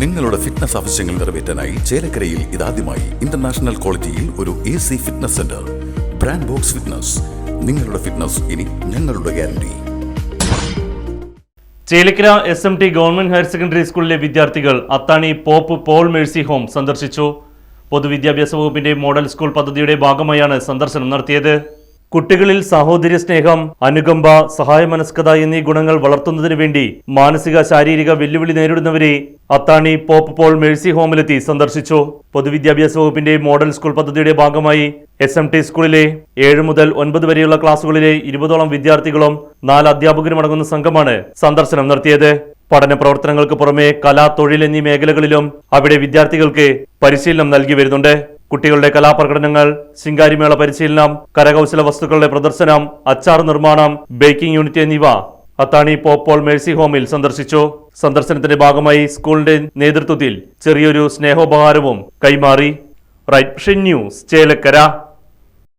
നിങ്ങളുടെ ഫിറ്റ്നസ് ആവശ്യങ്ങൾ നിറവേറ്റാനായി ചേലക്കരയിൽ ഇതാദ്യമായി ഇന്റർനാഷണൽ ക്വാളിറ്റിയിൽ ഒരു A C fitness centre brand box fitness നിങ്ങളുടെ ഫിറ്റ്നസ് ഇനി ഞങ്ങളുടെ guarantee Chelakkara S M T government higher secondary സ്കൂളിലെ വിദ്യാർത്ഥികൾ Athani Pope Paul Mercy Home സന്ദർശിച്ചു. പൊതുവിദ്യാഭ്യാസ വകുപ്പിന്റെ മോഡൽ സ്കൂൾ പദ്ധതിയുടെ ഭാഗമായാണ് സന്ദർശനം നടത്തിയത്. കുട്ടികളിൽ സാഹോദര്യ സ്നേഹം അനുകമ്പ സഹായമനസ്കത എന്നീ ഗുണങ്ങൾ വളർത്തുന്നതിനു വേണ്ടി മാനസിക ശാരീരിക വെല്ലുവിളി നേരിടുന്നവരെ അത്താണി പോപ്പ് പോൾ മേഴ്സി ഹോമിലെത്തി സന്ദർശിച്ചു. പൊതുവിദ്യാഭ്യാസ വകുപ്പിന്റെ മോഡൽ സ്കൂൾ പദ്ധതിയുടെ ഭാഗമായി എസ് എം ടി സ്കൂളിലെ ഏഴ് മുതൽ ഒൻപത് വരെയുള്ള ക്ലാസുകളിലെ ഇരുപതോളം വിദ്യാർത്ഥികളും നാല് അധ്യാപകരും അടങ്ങുന്ന സംഘമാണ് സന്ദർശനം നടത്തിയത്. പഠന പ്രവർത്തനങ്ങൾക്ക് പുറമെ കലാ തൊഴിൽ എന്നീ മേഖലകളിലും അവിടെ വിദ്യാർത്ഥികൾക്ക് പരിശീലനം നൽകി വരുന്നുണ്ട്. കുട്ടികളുടെ കലാപ്രകടനങ്ങൾ ശിങ്കാരിമേള പരിശീലനം കരകൗശല വസ്തുക്കളുടെ പ്രദർശനം അച്ചാർ നിർമ്മാണം ബേക്കിംഗ് യൂണിറ്റ് എന്നിവ അത്താണി പോപ്പോൾ മേഴ്സി ഹോമിൽ സന്ദർശിച്ചു. സന്ദർശനത്തിന്റെ ഭാഗമായി സ്കൂളിന്റെ നേതൃത്വത്തിൽ ചെറിയൊരു സ്നേഹോപഹാരവും കൈമാറി. Right News Chelakkara.